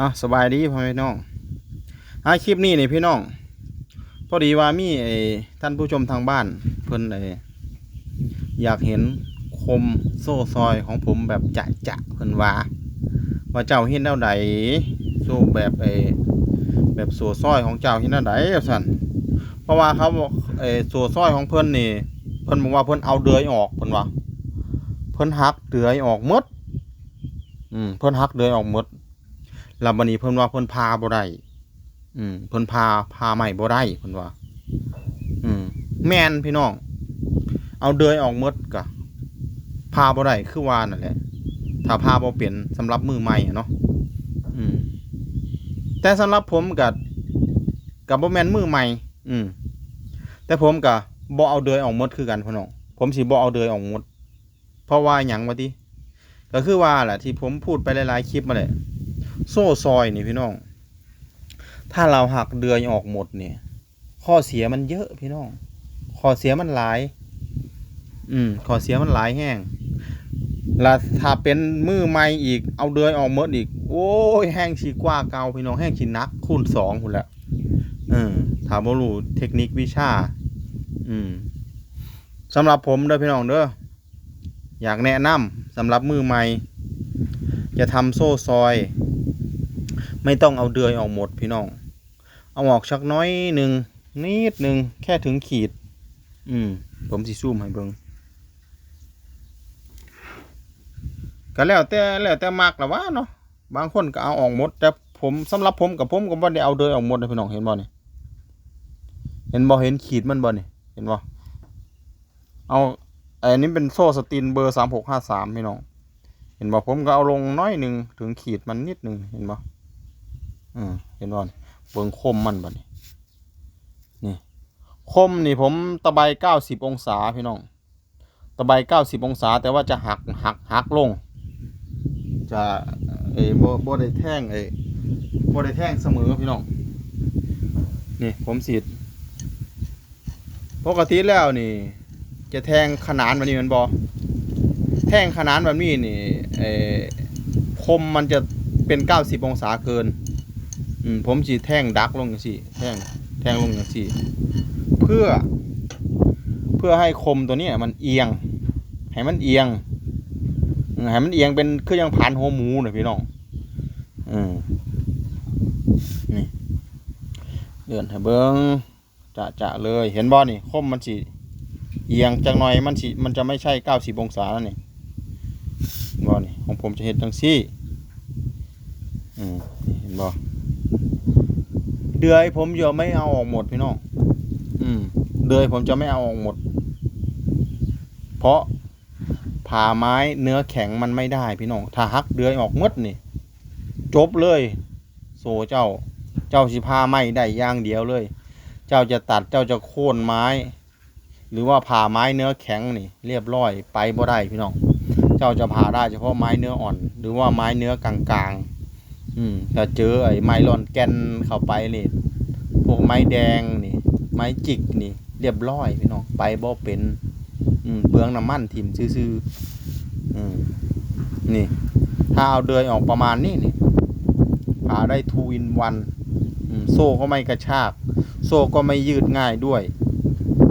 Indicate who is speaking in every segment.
Speaker 1: อะสบายดีพ่อแม่พี่น้องอะคลิปนี้นี่พี่น้อง พอดีว่ามีไอ้ท่านผู้ชมทางบ้านเพิ่นไอ้อยากเห็นคมโซ่ซอยของผมแบบจะจะเพิ่นว่า ว่าเจ้าเห็นแนวใดโซ่แบบไอ้แบบโซ่ซอยของเจ้าเห็นแนวใดสั่นเพราะว่าเขาบอกไอ้โซ่ซอยของเพิ่นนี่ เพิ่นบอกว่าเพิ่นเอาเดือยออกเพิ่นว่า เพิ่นหักเดือยออกมดอืมเพิ่นหักเดือยออกมด ล้วบัดนี้เพิ่นว่าเพิ่นพาบ่ได้อืมเพิ่นพาพาใหม่บ่ได้เพิ่นว่า อืม แม่นพี่น้อง เอาเดือยออกหมดก็พาบ่ได้คือว่านั่นแหละ ถ้าพาบ่เป็นสำหรับมือใหม่อะเนาะอืม แต่สำหรับผมก็ก็บ่แม่นมือใหม่ อืม แต่ผมก็บ่เอาเดือยออกหมดคือกันพี่น้อง ผมสิบ่เอาเดือยออกหมด เพราะว่าหยังวะติก็คือว่าแหละที่ผมพูดไปหลายๆคลิปมาแหละ โซ่ซอยนี่พี่น้อง ถ้าเราหักเดือยออกหมดเนี่ย ข้อเสียมันเยอะพี่น้อง ข้อเสียมันหลาย อืม ข้อเสียมันหลายแห้งแล้วถ้าเป็นมือใหม่อีก เอาเดือยออกหมดอีก โอ้ยแห้งชีกว่าเก่าพี่น้องแห้งชีนักคูณสองคุณละเออถามว่ารู้เทคนิควิชา อืมสำหรับผมเด้อพี่น้องเด้ออยากแนะนำสำหรับมือใหม่จะทำโซ่ซอย ไม่ต้องเอาเดือยออกหมดพี่น้อง เอาออกชักน้อยหนึ่งนิดหนึ่งแค่ถึงขีด อืม ผมสิซูมให้เบิงก็แล้วแต่แล้วแต่มักละว่าเนาะบางคนก็เอาออกหมด แต่ผมสำหรับผมกับผมก็บ่ได้เอาเดือยออกหมดนะพี่น้องเห็นบ่นี่เห็นบ่เห็นขีดมันบ่นี่เห็นบ่เอาอันนี้เป็นโซ่สตินเบอร์สามหกห้าสามพี่น้อง เห็นบ่ผมก็เอาลงน้อยหนึ่งถึงขีดมันนิดหนึ่งเห็นบ่ อืมเห็นบ่นเบิ่งคมมันบ่นี่นี่คมนี่ผมตะไบเก้าสิบองศาพี่น้อง ตะไบเก้าสิบองศา แต่ว่าจะหักหักหักลง จะเอ้บ่บ่ได้แท่งเอ้บ่ได้แท่งเสมอพี่น้อง นี่ผมสีดปกติแล้วนี่ จะแทงขนานแบบนี้มันบ่แท่งขนานแบบนี้นี่เอ่อคมมันจะเป็นเก้าสิบองศาเกิน อืมผมจีแท่งดักลงอย่างสี่แท่งแท่งลงอย่างสี่เพื่อ เพื่อให้คมตัวนี้มันเอียง ให้มันเอียงให้มันเอียงเป็นคือยังผ่านหัวหมูนะพี่น้องอืมนี่เดินให้เบิ้งจะจะเลยเห็นบ่นี่คมมันสิเอียงจังหน่อยมันสิมันจะไม่ใช่เก้าสิบองศาแล้วนี่บ่นี่ของผมจะเห็นจังซี่อืมเห็นบ่ เดือยผมจะไม่เอาออกหมดพี่น้องอืม เดือยผมจะไม่เอาออกหมด เพราะผ่าไม้เนื้อแข็งมันไม่ได้พี่น้อง ถ้าหักเดือยออกมดนี่ จบเลย โซเจ้า เจ้าสิพาไม้ได้ย่างเดียวเลย เจ้าจะตัดเจ้าจะโค่นไม้ หรือว่าผ่าไม้เนื้อแข็งนี่ เรียบร้อยไปบ่ได้พี่น้อง เจ้าจะผ่าได้เฉพาะไม้เนื้ออ่อน หรือว่าไม้เนื้อกลางๆ อืมถ้าเจอไอ้ไม้รอนแกนเข้าไปนี่พวกไม้แดงนี่ ไม้จิกนี่ เรียบร้อยพี่น้องไปบ่เป็น อืมเปลืองน้ำมันถิ่มซื่อๆอืมนี่ ถ้าเอาเดือยออกประมาณนี้นี่ผ่าได้ทูอินวันโซ่ก็ไม่กระชาก โซ่ก็ไม่ยืดง่ายด้วย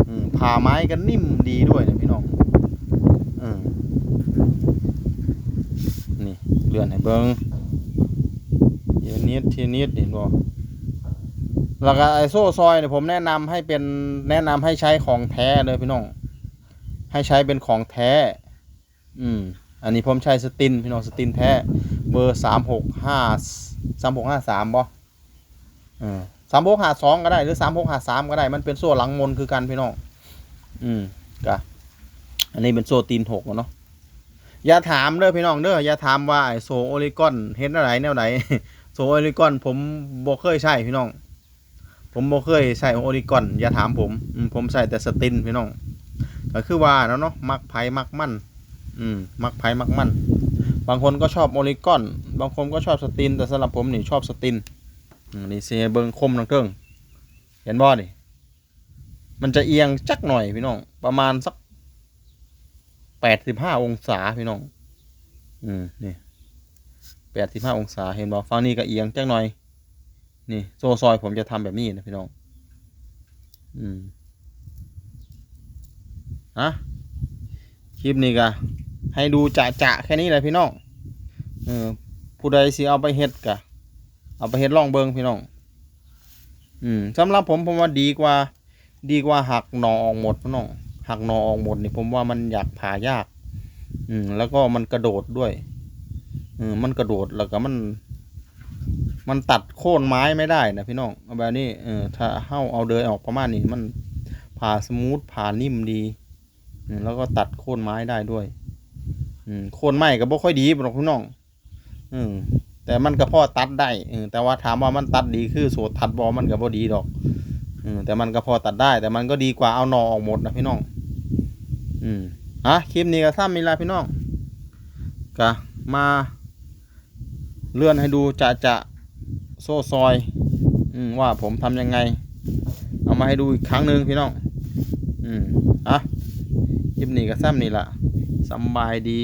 Speaker 1: อืผ่าไม้ก็นิ่มดีด้วยนะพี่น้องอืนี่เลื่อนให้เบิงเดี๋ยว นิดทีนิดเห็นบ่แล้วก็ไอโซ่ซอยเนี่ยผมแนะนำให้เป็นแนะนำให้ใช้ของแท้เลยพี่น้อง ให้ใช้เป็นของแท้ อืม อันนี้ผมใช้สตินพี่น้องสตินแท้ เบอร์สามหกห้าสามหกห้าสามบ่อืมสามหกห้าสองก็ได้หรือสามหกห้าสามก็ได้ มันเป็นโซ่หลังมนคือกันพี่น้อง อืมกะอันนี้เป็นโซ่ตีนหกเนาะอย่าถามเด้อพี่น้องเด้ออย่าถามว่าไอ้โซโอลิกอนเห็นอะไรแนวไหน โซโอลิกอน ผมบ่เคยใช้พี่น้อง ผมบ่เคยใช้โอลิกอน อย่าถามผมผมใส่แต่สตินพี่น้องก็คือว่าแล้วเนาะมักไผมักมั่นอืมมักไผมักมั่นบางคนก็ชอบโอลิกอน บางคนก็ชอบสติน แต่สำหรับผมนี่ชอบสตินอนี่เสียเบิงคมนังเทิงเห็นบ่นี่มันจะเอียงจักหน่อยพี่น้อง ประมาณสักแปดสิบห้าองศาพี่น้อง อืมนี่ แปดสิบห้าองศาเห็นบ่ฝั่งนี้ก็เอียงจักหน่อย นี่โซซอยผมจะทำแบบนี้นะพี่น้อง อืมอะคลิปนี้ก็ให้ดูจะจะแค่นี้เลยพี่น้องเออผู้ใดสิเอาไปเฮ็ดกะ เอาไปเฮ็ดลองเบิงพี่น้อง อืมสำหรับผมผมว่าดีกว่า ดีกว่าหักหนอออกหมดพี่น้องหักหนอออกหมดนี่ผมว่ามันอยากผ่ายาก อืมแล้วก็มันกระโดดด้วย อืมมันกระโดดแล้วก็มัน มันตัดโค่นไม้ไม่ได้นะพี่น้องแบบนี้เออถ้าเฮ้าเอาเดยออกประมาณนี้มันผ่าสมูทผ่านิ่มดีแล้วก็ตัดโค่นไม้ได้ด้วยโค่นไม้ก็บ่ค่อยดีหรอกพี่น้องอืมแต่มันก็พอตัดได้อแต่ว่าถามว่ามันตัดดีคือโสดทัดบอมันก็บ่ดีดอกอืแต่มันก็พอตัดได้ แต่มันก็ดีกว่าเอาหนอออกหมดนะพี่น้อง อืมอะคลิปนี้ก็ซ้ำมีลาพี่น้องก็มา เลื่อนให้ดูจะจะโซ่ซอยอืว่าผมทำยังไง เอามาให้ดูอีกครั้งหนึ่งพี่น้อง อืมอะคลิปนี้ก็ซ้ำนี่ละสบายดี